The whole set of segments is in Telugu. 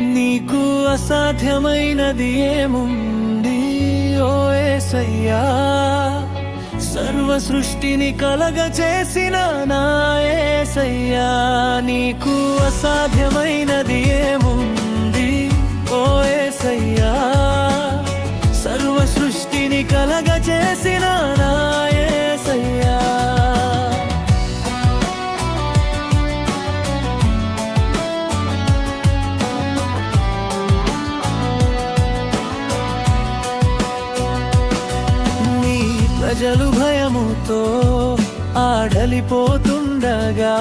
నీకు అసాధ్యమైనది ఏముంది? ఓ ఏసయ్యా సర్వ సృష్టిని కలగ చేసిన నా ఏసయ్యా నీకు అసాధ్యమైనది ఏముంది? ఓ ఏసయ్యా సర్వ సృష్టిని కలగ చేసిన నా ప్రజలు భయముతో ఆడలిపోతుండగా.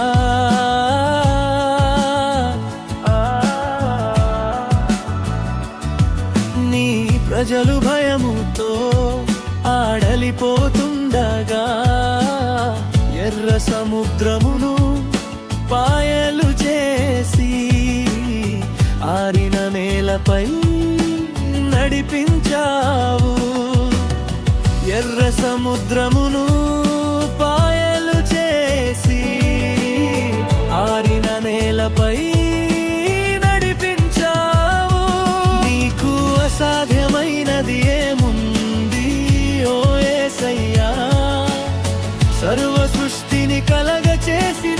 నీ ప్రజలు భయముతో ఆడలిపోతుండగా. ఎర్ర సముద్రమును పాయలు చేసి ఆరిన నేలపై ఎర్ర సముద్రమును పాయలు చేసి ఆరిన నేలపై నడిపించావు. నీకు అసాధ్యమైనది ఏముంది ఓ ఏసయ్యా. సర్వ సృష్టిని కలగ చేసిన